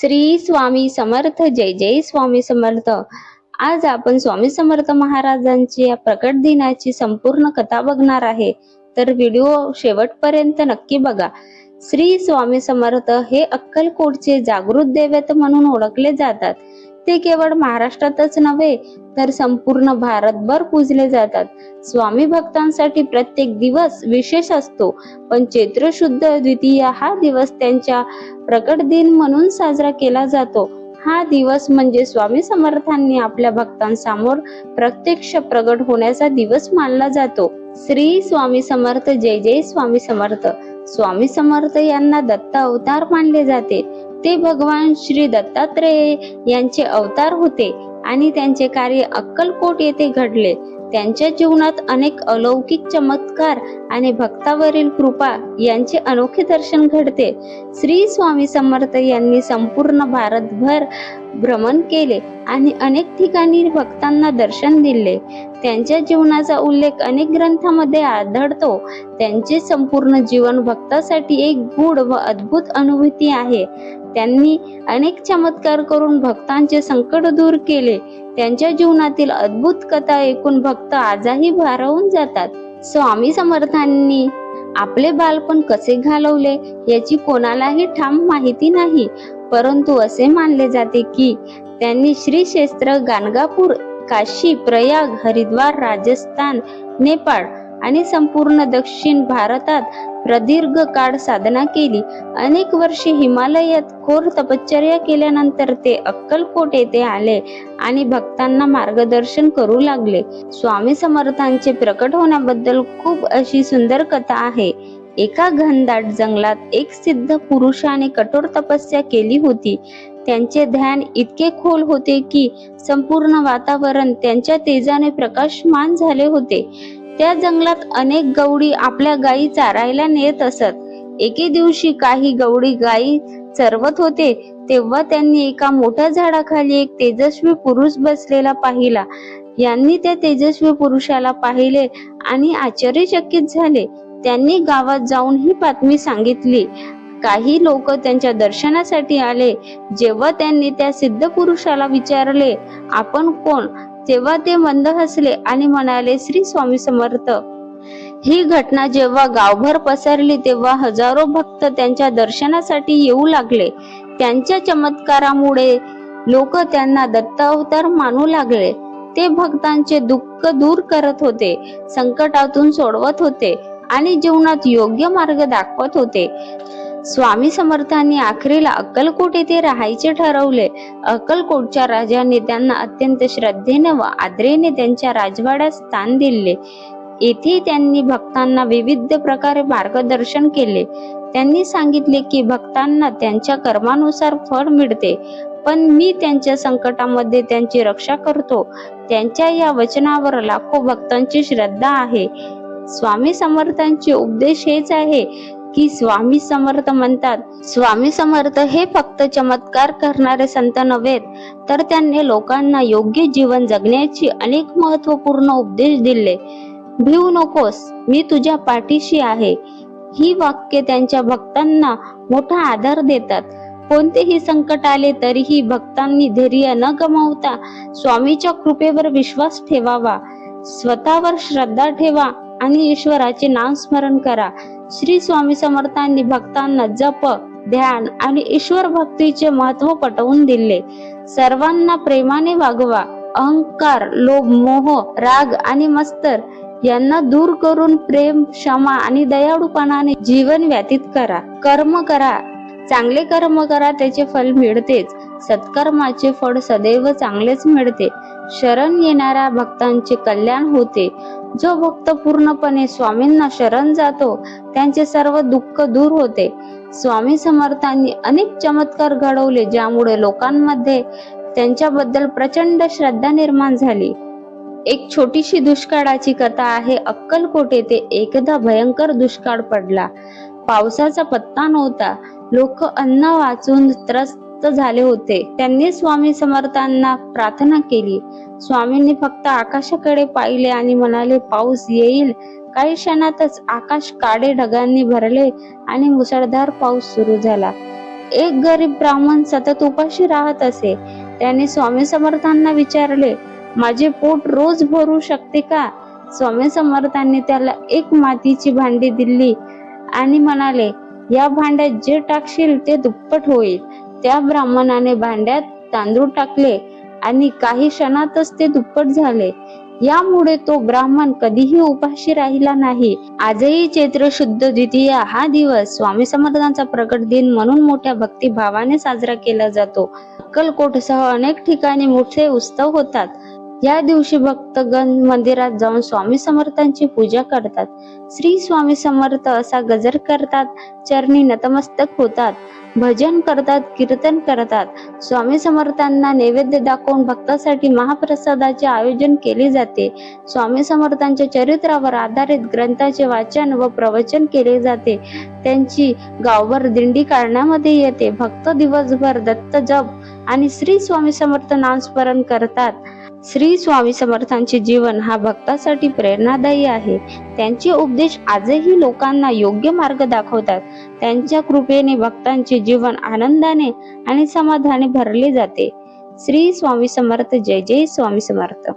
श्री स्वामी समर्थ जय जय स्वामी समर्थ. आज आपण स्वामी समर्थ महाराजांच्या प्रकट दिनाची संपूर्ण कथा बघणार आहे. तर व्हिडिओ शेवटपर्यंत नक्की बघा. श्री स्वामी समर्थ हे अक्कलकोटचे जागृत दैवत म्हणून ओळखले जातात. ते केवळ महाराष्ट्रातच नव्हे तर संपूर्ण भारतभर पूजले जातात. स्वामी भक्तांसाठी प्रत्येक दिवस विशेष असतो पण चैत्र शुद्ध द्वितीया हा दिवस त्यांच्या प्रकट दिन म्हणून साजरा केला जातो. हा दिवस म्हणजे स्वामी समर्थांनी आपल्या भक्तांसमोर प्रत्यक्ष प्रगट होण्याचा दिवस मानला जातो. श्री स्वामी समर्थ जय जय स्वामी समर्थ. स्वामी समर्थ यांना दत्त अवतार मानले जाते. ते भगवान श्री दत्तात्रेय यांचे अवतार होते आणि त्यांचे कार्य अक्कलकोट येथे घडले. त्यांच्या जीवनात अनेक अलौकिक चमत्कार आणि भक्तावरील कृपा यांचे अनोखे दर्शन घडते. श्री स्वामी समर्थ यांनी संपूर्ण भारतभर भ्रमण केले आणि अनेक ठिकाणी भक्तांना दर्शन दिले. त्यांच्या जीवनाचा उल्लेख अनेक ग्रंथामध्ये आढळतो. त्यांचे संपूर्ण जीवन भक्तासाठी एक गूढ व अद्भुत अनुभूती आहे. त्यांनी अनेक चमत्कार करून भक्तांचे संकट दूर केले. त्यांच्या जीवनातील अद्भुत कथा ऐकून भक्त आजही भारावून जातात. स्वामी समर्थांनी आपले बालपण कसे घालवले याची कोणालाही ठाम माहिती नाही. परंतु असे मानले जाते की त्यांनी श्री क्षेत्र गाणगापूर काशी प्रयाग हरिद्वार राजस्थान नेपाळ आणि संपूर्ण दक्षिण भारतात प्रदीर्घ काळ साधना केली. अनेक वर्षे हिमालयात खोर तपश्चर्या केल्यानंतर ते अक्कलकोट येथे आले आणि भक्तांना मार्गदर्शन करू लागले. स्वामी समर्थांचे प्रकट होण्याबद्दल खूप अशी सुंदर कथा आहे. एका घनदाट जंगलात एक सिद्ध पुरुषाने कठोर तपस्या केली होती. त्यांचे ध्यान इतके खोल होते की संपूर्ण वातावरण त्यांच्या तेजाने प्रकाशमान झाले होते. त्या जंगलात अनेक गवडी आपल्या गायी चारायला नेत असत. एके दिवशी काही गवडी गायी चरवत होते तेव्हा त्यांनी एका मोठ्या झाडाखाली एक तेजस्वी पुरुष बसलेला पाहिला. यांनी त्या तेजस्वी पुरुषाला पाहिले आणि आश्चर्यचकित झाले. त्यांनी गावात जाऊन ही बातमी सांगितली. काही लोक त्यांच्या दर्शनासाठी आले. जेव्हा त्यांनी त्या सिद्ध पुरुषाला विचारले आपण कोण? तेव्हा ते मंद हसले आणि म्हणाले श्री स्वामी समर्थ ही घटना जेव्हा गावभर पसरली तेव्हा हजारो भक्त त्यांच्या दर्शनासाठी येऊ लागले. त्यांच्या चमत्कारामुळे लोक त्यांना दत्त अवतार मानू लागले. ते भक्तांचे दुःख दूर करत होते संकटातून सोडवत होते आणि जीवनात योग्य मार्ग दाखवत होते. स्वामी समर्थांनी आखरीला अक्कलकोट येथे राहायचे ठरवले. अक्कलकोटच्या राजाने त्यांना अत्यंत श्रद्धेने व आदरेने त्यांच्या राजवाड्यात स्थान दिले. येथे त्यांनी भक्तांना विविध प्रकारे मार्गदर्शन केले. त्यांनी सांगितले की भक्तांना त्यांच्या कर्मानुसार फळ मिळते पण मी त्यांच्या संकटामध्ये त्यांची रक्षा करतो. त्यांच्या या वचनावर लाखो भक्तांची श्रद्धा आहे. स्वामी समर्थांचे उपदेश हेच आहे की स्वामी समर्थ म्हणतात स्वामी समर्थ हे फक्त चमत्कार करणारे संत नव्हेत तर त्यांनी लोकांना योग्य जीवन जगण्याची अनेक महत्त्वपूर्ण उपदेश दिले. भिवू नकोस मी तुझ्या पाठीशी आहे. ही वाक्य त्यांच्या भक्तांना मोठा आधार देतात. कोणतेही संकट आले तरीही भक्तांनी धैर्य न गमावता स्वामीच्या कृपेवर विश्वास ठेवावा. स्वतःवर श्रद्धा ठेवा आणि ईश्वराचे नाम स्मरण करा. श्री स्वामी समर्थांनी भक्तांना जप ध्यान आणि ईश्वर भक्तीचे महत्त्व पटवून दिले. सर्वांना प्रेमाने वागवा. अहंकार लोभ मोह राग आणि मस्तर यांना दूर करून प्रेम क्षमा आणि दयाळूपणाने जीवन व्यतीत करा. कर्म करा. चांगले कर्म करा त्याचे फल मिळतेच. सत्कर्माचे फळ सदैव चांगलेच मिळते. शरण येणाऱ्या भक्तांचे कल्याण होते. जो भक्त पूर्णपणे स्वामींना शरण जातो त्यांचे सर्व दुःख दूर होते. स्वामी समर्थांनी अनेक चमत्कार घडवले ज्यामुळे लोकांमध्ये त्यांच्याबद्दल प्रचंड श्रद्धा निर्माण झाली. एक छोटीशी दुष्काळाची कथा आहे अक्कलकोट येथे एकदा भयंकर दुष्काळ पडला. पावसाचा पत्ता नव्हता. लोक अन्न वाचून त्रस्त झाले होते. त्यांनी स्वामी समर्थांना प्रार्थना केली. स्वामींनी फक्त आकाशाकडे पाहिले आणि म्हणाले पाऊस येईल. काही क्षणातच आकाश काडे ढगांनी भरले आणि मुसळधार पाऊस सुरू झाला. एक गरीब ब्राह्मण सतत उपाशी राहत असे. त्याने स्वामी समर्थांना विचारले माझे पोट रोज भरू शकते का? स्वामी समर्थांनी त्याला एक मातीची भांडी दिली आणि म्हणाले या भांड्यात जे टाकशील ते दुप्पट होईल. त्या ब्राह्मणाने भांड्यात तांदूळ टाकले आणि काही क्षणातच ते दुप्पट झाले. यामुळे तो ब्राह्मण कधीही उपाशी राहिला नाही. आजही चैत्र शुद्ध द्वितीया हा दिवस स्वामी समर्थांचा प्रकट दिन म्हणून मोठ्या भक्तिभावाने साजरा केला जातो. अक्कलकोटसह अनेक ठिकाणी मोठे उत्सव होतात. या दिवशी भक्तगण मंदिरात जाऊन स्वामी समर्थांची पूजा करतात. श्री स्वामी समर्थ असा गजर करतात चरणी नतमस्तक होतात भजन करतात कीर्तन करतात. स्वामी समर्थांना नैवेद्य दाखवून भक्तासाठी महाप्रसादाचे आयोजन केले जाते. स्वामी समर्थांच्या चरित्रावर आधारित ग्रंथाचे वाचन व प्रवचन केले जाते. त्यांची गावभर दिंडी काढण्यामध्ये येते. भक्त दिवसभर दत्त जप आणि श्री स्वामी समर्थ नामस्मरण करतात. श्री स्वामी समर्थांचे जीवन हा भक्तासाठी प्रेरणादायी आहे. त्यांचे उपदेश आजही लोकांना योग्य मार्ग दाखवतात. त्यांच्या कृपेने भक्तांचे जीवन आनंदाने आणि समाधाने भरले जाते. श्री स्वामी समर्थ जय जय स्वामी समर्थ.